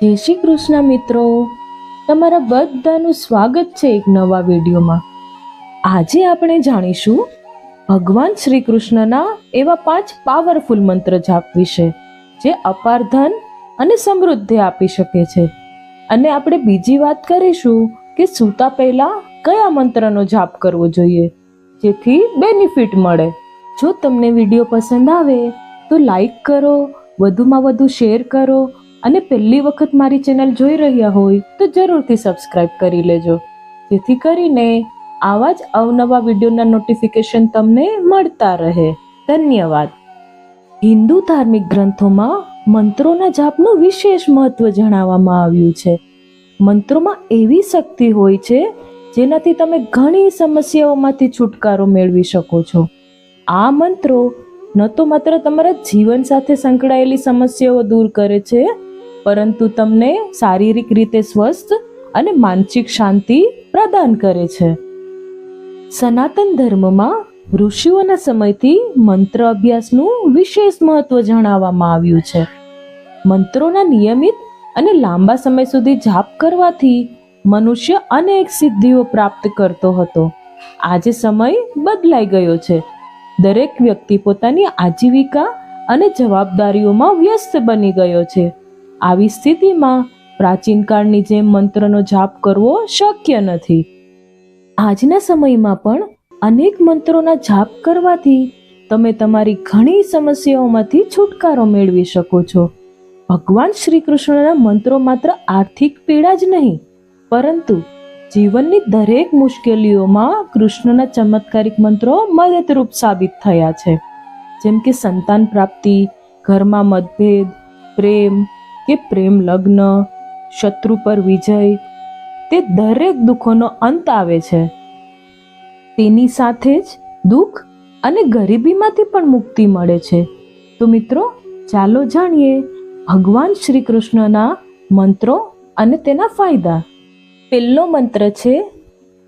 જય શ્રી કૃષ્ણ મિત્રો. તમારા બધાનું સ્વાગત છે એક નવા વિડીયોમાં. આજે આપણે જાણીશું ભગવાન શ્રી કૃષ્ણના એવા પાંચ પાવરફુલ મંત્ર જાપ વિશે, જે અપાર ધન અને સમૃદ્ધિ આપી શકે છે. અને આપણે બીજી વાત કરીશું કે સૂતા પહેલા કયા મંત્રનો જાપ કરવો જોઈએ, જેથી બેનિફિટ મળે. જો તમને વીડિયો પસંદ આવે, તો લાઈક કરો, વધુમાં વધુ શેર કરો અને પહેલી વખત મારી ચેનલ જોઈ રહ્યા હોય તો જરૂરથી સબસ્ક્રાઇબ કરી લેજો. જેથી કરીને આવા જ અવનવા વિડીયોના નોટિફિકેશન તમને મળતા રહે. ધન્યવાદ. હિન્દુ ધાર્મિક ગ્રંથોમાં મંત્રોના જાપનું વિશેષ મહત્વ જણાવવામાં આવ્યું છે. મંત્રોમાં એવી શક્તિ હોય છે, જેનાથી તમે ઘણી સમસ્યાઓમાંથી છુટકારો મેળવી શકો છો. આ મંત્રો ન તો માત્ર તમારા જીવન સાથે સંકળાયેલી સમસ્યાઓ દૂર કરે છે પરંતુ તમને શારીરિક રીતે સ્વસ્થ અને માનસિક શાંતિ પ્રદાન કરે છે. સનાતન ધર્મમાં ઋષિઓના સમયથી મંત્ર અભ્યાસનું વિશેષ મહત્વ જણાવવામાં આવ્યું છે. મંત્રોના નિયમિત અને લાંબા સમય સુધી જાપ કરવાથી મનુષ્ય અનેક સિદ્ધિઓ પ્રાપ્ત કરતો હતો. આજે સમય બદલાઈ ગયો છે. દરેક વ્યક્તિ પોતાની આજીવિકા અને જવાબદારીઓમાં વ્યસ્ત બની ગયો છે. આવી સ્થિતિમાં પ્રાચીન કાળની જેમ મંત્રનો જાપ કરવો શક્ય નથી. આજના સમયમાં પણ અનેક મંત્રોના જાપ કરવાથી તમે તમારી ઘણી સમસ્યાઓમાંથી છુટકારો મેળવી શકો છો. ભગવાન શ્રી કૃષ્ણના મંત્રો માત્ર આર્થિક પીડા જ નહીં, પરંતુ જીવનની દરેક મુશ્કેલીઓમાં કૃષ્ણના ચમત્કારિક મંત્રો મદદરૂપ સાબિત થયા છે. જેમ કે સંતાન પ્રાપ્તિ, ઘરમાં મતભેદ, પ્રેમ કે પ્રેમ લગ્ન, શત્રુ પર વિજય, તે દરેક દુઃખોનો અંત આવે છે. તેની સાથે જ દુઃખ અને ગરીબીમાંથી પણ મુક્તિ મળે છે. તો મિત્રો, ચાલો જાણીએ ભગવાન શ્રી કૃષ્ણના મંત્રો અને તેના ફાયદા. પહેલો મંત્ર છે,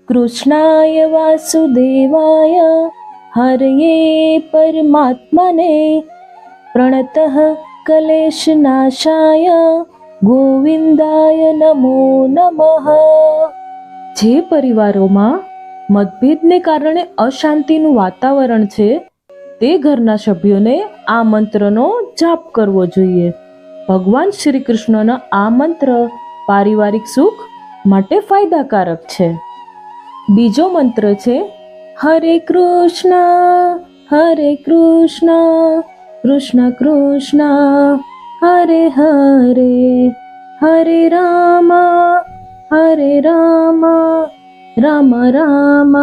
કૃષ્ણાય વાસુદેવાય, હરયે પરમાત્મને પ્રણત કલેશનાશાય ગોવિંદાય નમો નમઃ જે પરિવારોમાં મતભેદને કારણે અશાંતિનું વાતાવરણ છે, તે ઘરના સભ્યોને આ મંત્રનો જાપ કરવો જોઈએ. ભગવાન શ્રી કૃષ્ણનો આ મંત્ર પારિવારિક સુખ માટે ફાયદાકારક છે. બીજો મંત્ર છે, હરે કૃષ્ણ હરે કૃષ્ણ કૃષ્ણ કૃષ્ણ, હરે હરે હરે રામ હરે રામ રામ રામ,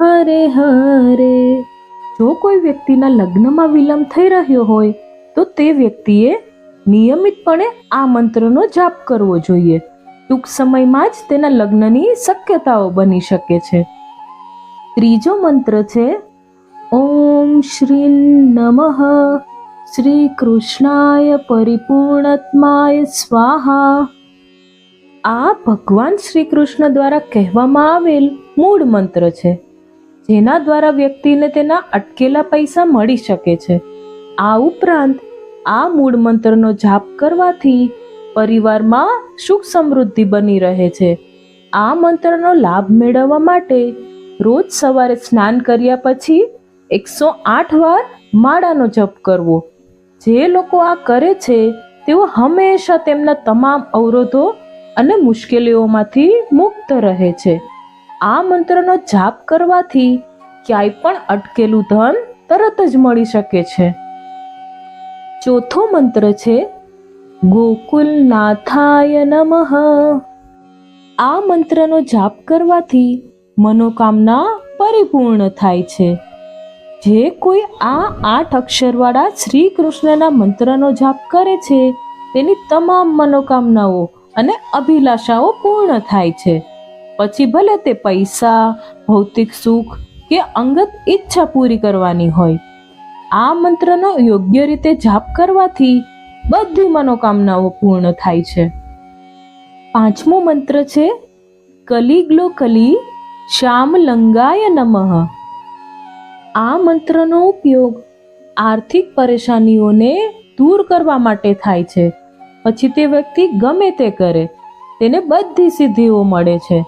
હરે હરે. જો કોઈ વ્યક્તિના લગ્નમાં વિલંબ થઈ રહ્યો હોય, તો તે વ્યક્તિએ નિયમિતપણે આ મંત્રનો જાપ કરવો જોઈએ. ટૂંક સમયમાં જ તેના લગ્નની શક્યતાઓ બની શકે છે. ત્રીજો મંત્ર છે ઓમ શ્રી નમઃ. શ્રી કૃષ્ણાય પરિપૂર્ણત્માય સ્વાહા. આ ભગવાન શ્રી કૃષ્ણ દ્વારા કહેવામાં આવેલ મૂળ મંત્ર છે, જેના દ્વારા વ્યક્તિને તેના અટકેલા પૈસા મળી શકે છે. આ ઉપરાંત, આ મૂળ મંત્રનો જાપ કરવાથી પરિવારમાં સુખ સમૃદ્ધિ બની રહે છે. આ મંત્રનો લાભ મેળવવા માટે રોજ સવારે સ્નાન કર્યા પછી એકસો આઠ વાર માળાનો જપ કરવો. જે લોકો આ કરે છે, તેઓ હંમેશા તેમના તમામ અવરોધો અને મુશ્કેલીઓમાંથી મુક્ત રહે છે. આ મંત્રનો જાપ કરવાથી ક્યાંય પણ અટકેલું ધન તરત જ મળી શકે છે. ચોથો મંત્ર છે, ગોકુલનાથાય નમઃ. આ મંત્રનો જાપ કરવાથી મનોકામના પરિપૂર્ણ થાય છે. જે કોઈ આ આઠ અક્ષરવાળા શ્રી કૃષ્ણના મંત્રનો જાપ કરે છે, તેની તમામ મનોકામનાઓ અને અભિલાષાઓ પૂર્ણ થાય છે. પછી ભલે તે પૈસા, ભૌતિક સુખ કે અંગત ઈચ્છા પૂરી કરવાની હોય, આ મંત્રનો યોગ્ય રીતે જાપ કરવાથી બધી મનોકામનાઓ પૂર્ણ થાય છે. પાંચમો મંત્ર છે, કલિગ્લો કલી શ્યામ લંગાય નમઃ. આ મંત્રનો ઉપયોગ આર્થિક પરેશાનીઓને દૂર કરવા માટે થાય છે. પછી તે વ્યક્તિ ગમે તે કરે, તેને બધી સિદ્ધિઓ મળે છે.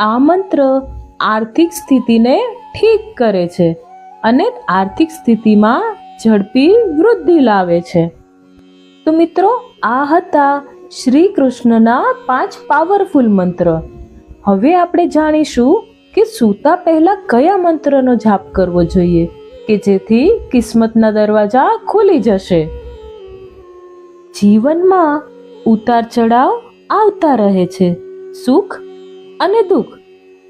આ મંત્ર આર્થિક સ્થિતિને ઠીક કરે છે અને આર્થિક સ્થિતિમાં ઝડપી વૃદ્ધિ લાવે છે. તો મિત્રો, આ હતા શ્રી કૃષ્ણના પાંચ પાવરફુલ મંત્ર. હવે આપણે જાણીશું કે સૂતા પહેલા કયા મંત્રનો જાપ કરવો જોઈએ કે જેથી કિસ્મતના દરવાજા ખુલી જશે? જીવનમાં ઉતાર ચઢાવ આવતા રહે છે, સુખ અને દુઃખ.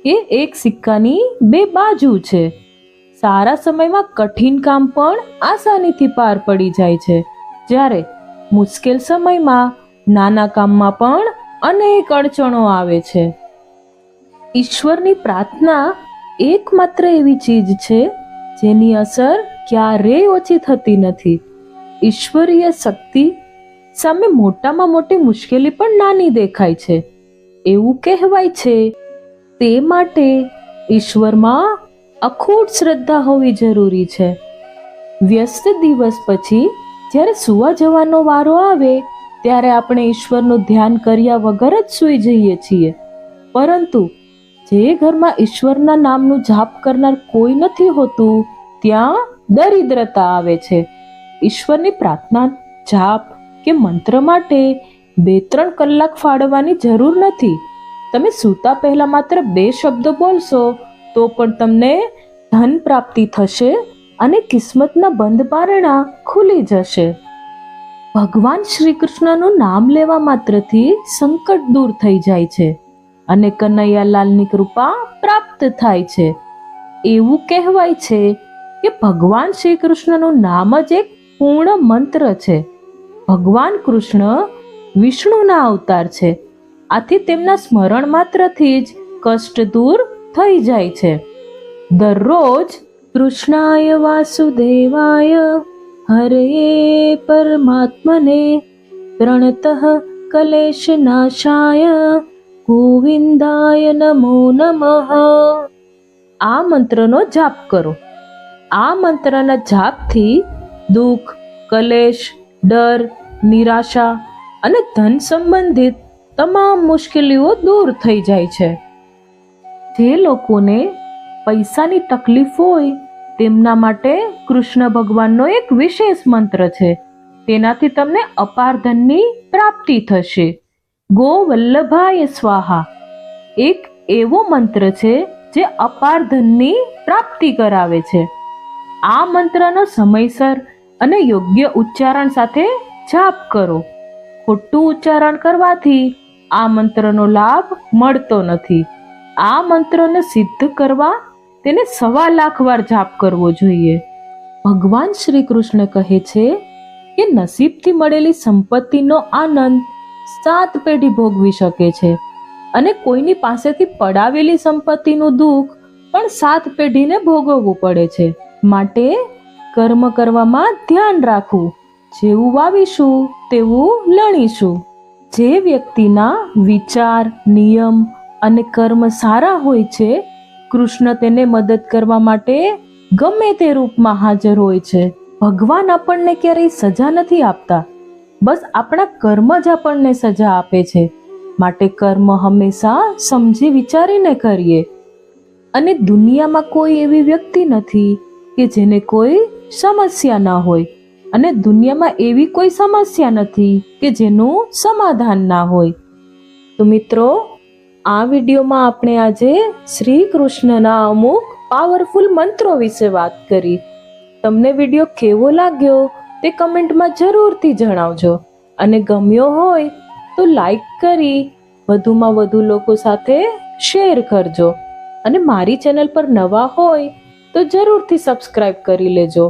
એ એક સિક્કાની બે બાજુ છે. સારા સમયમાં કઠિન કામ પણ આસાનીથી પાર પડી જાય છે. જ્યારે મુશ્કેલ સમયમાં નાના કામમાં પણ અનેક અડચણો આવે છે. ઈશ્વરની પ્રાર્થના એકમાત્ર એવી ચીજ છે જેની અસર ક્યારેય ઓછી થતી નથી. ઈશ્વરીય શક્તિ સામે મોટામાં મોટી મુશ્કેલી પણ નાની દેખાય છે. એવું કહેવાય છે, તે માટે ઈશ્વરમાં અખૂટ શ્રદ્ધા હોવી જરૂરી છે. વ્યસ્ત દિવસ પછી જ્યારે સુવા જવાનો વારો આવે, ત્યારે આપણે ઈશ્વરનું ધ્યાન કર્યા વગર જ સૂઈ જઈએ છીએ. પરંતુ જે ઘરમાં ઈશ્વરના નામનું જાપ કરનાર કોઈ નથી હોતું, ત્યાં દરિદ્રતા આવે છે. ઈશ્વરની પ્રાર્થના, જાપ કે મંત્ર માટે બે ત્રણ કલાક ફાળવવાની જરૂર નથી. તમે સૂતા પહેલા માત્ર બે શબ્દો બોલશો, તો પણ તમને ધન પ્રાપ્તિ થશે અને કિસ્મતના બંધ પારણા ખુલી જશે. ભગવાન શ્રી કૃષ્ણનું નામ લેવા માત્રથી સંકટ દૂર થઈ જાય છે. અને કનૈયાલાલની કૃપા પ્રાપ્ત થાય છે. એવું કહેવાય છે કે ભગવાન શ્રી કૃષ્ણનું નામ જ એક પૂર્ણ મંત્ર છે. ભગવાન કૃષ્ણ વિષ્ણુના અવતાર છે. આથી તેમના સ્મરણ માત્રથી જ કષ્ટ દૂર થઈ જાય છે. દરરોજ કૃષ્ણાય વાસુદેવાય, હરે પરમાત્મને પ્રણતઃ કલેશ નાશાય ગોવિંદાય નમો નમઃ. આ મંત્રનો જાપ કરો. આ મંત્રના જાપથી દુઃખ, કલેશ, ડર, નિરાશા અને ધન સંબંધિત તમામ મુશ્કેલીઓ દૂર થઈ જાય છે. જે લોકોને પૈસાની તકલીફ હોય, તેમના માટે કૃષ્ણ ભગવાનનો એક વિશેષ મંત્ર છે. તેનાથી તમને અપાર ધનની પ્રાપ્તિ થશે. ગો વલ્લભાય સ્વાહા. એક એવો મંત્ર છે જે અપાર ધનની પ્રાપ્તિ કરાવે છે. આ મંત્રનો સમયસર અને યોગ્ય ઉચ્ચારણ સાથે જાપ કરો. ખોટું ઉચ્ચારણ કરવાથી આ મંત્રનો લાભ મળતો નથી. આ મંત્રને સિદ્ધ કરવા તેને સવા લાખ વાર જાપ કરવો જોઈએ. ભગવાન શ્રી કૃષ્ણ કહે છે કે નસીબથી મળેલી સંપત્તિનો આનંદ સાત પેઢી ભોગવી શકે છે. અને કોઈની પાસેથી પડાવેલી સંપત્તિનું દુઃખ પણ સાત પેઢીને ભોગવવું પડે છે. માટે કર્મ કરવામાં ધ્યાન રાખવું, જેવું વાવીશું તેવું લણીશું. જે વ્યક્તિના વિચાર, નિયમ અને કર્મ સારા હોય છે, કૃષ્ણ તેને મદદ કરવા માટે ગમે તે રૂપમાં હાજર હોય છે. ભગવાન આપણને ક્યારેય સજા નથી આપતા. બસ આપણા કર્મ જ આપણને સજા આપે છે. માટે કર્મ હંમેશા સમજી વિચારીને કરીએ. અને દુનિયામાં કોઈ એવી વ્યક્તિ નથી કે જેને કોઈ સમસ્યા ન હોય. અને દુનિયામાં એવી કોઈ સમસ્યા નથી કે જેનું સમાધાન ના હોય. તો મિત્રો, આ વિડીયોમાં આપણે આજે શ્રી કૃષ્ણના અમુક પાવરફુલ મંત્રો વિશે વાત કરી. તમને વીડિયો કેવો લાગ્યો તે કમેન્ટમાં જરૂરથી જણાવજો. અને ગમ્યો હોય તો લાઈક કરી વધુમાં વધુ લોકો સાથે શેર કરજો. અને મારી ચેનલ પર નવા હોય તો જરૂરથી સબસ્ક્રાઇબ કરી લેજો.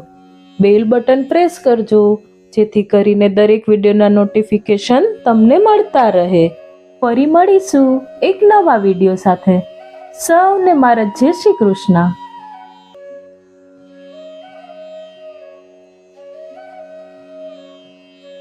બેલ બટન પ્રેસ કરજો, જેથી કરીને દરેક વિડીયોના નોટિફિકેશન તમને મળતા રહે. ફરી મળીશું એક નવા વીડિયો સાથે. સૌને મારા જય શ્રી કૃષ્ણ.